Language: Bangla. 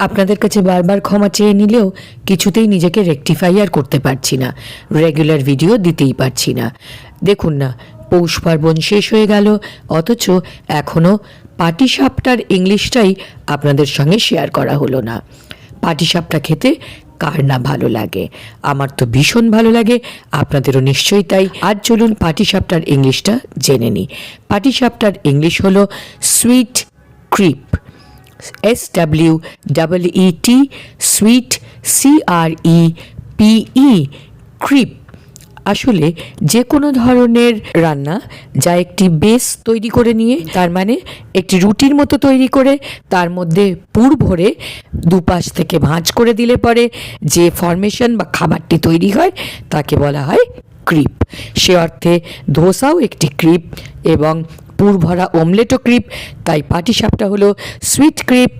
আপনাদের কাছে বারবার ক্ষমা চেয়ে নিলেও কিছুতেই নিজেকে রেকটিফাই আর করতে পারছি না রেগুলার ভিডিও দিতেই পারছি না। দেখুন না, পৌষ পার্বণ শেষ হয়ে গেল, অথচ এখনও পাটিসাপটার ইংলিশটাই আপনাদের সঙ্গে শেয়ার করা হলো না। পাটিসাপটা খেতে কার না ভালো লাগে? আমার তো ভীষণ ভালো লাগে, আপনাদেরও নিশ্চয়ই তাই। আজ চলুন পাটিসাপটার ইংলিশটা জেনে নিই। পাটিসাপটার ইংলিশ হলো sweet crepe S W double E T sweet C R E P E crepe আসলে যে কোনো ধরনের রান্না যা একটি বেস তৈরি করে নিয়ে, তার মানে একটি রুটির মতো তৈরি করে, তার মধ্যে পুর ভরে দুপাশ থেকে ভাঁজ করে দিলে পরে যে ফরমেশন বা খাবারটি তৈরি হয়, তাকে বলা হয় ক্রিপ সে অর্থে ধোসাও একটি ক্রিপ এবং পুর ভরা অমলেটও ক্রিপ তাই পাটিসাপটা হলো সুইট ক্রিপ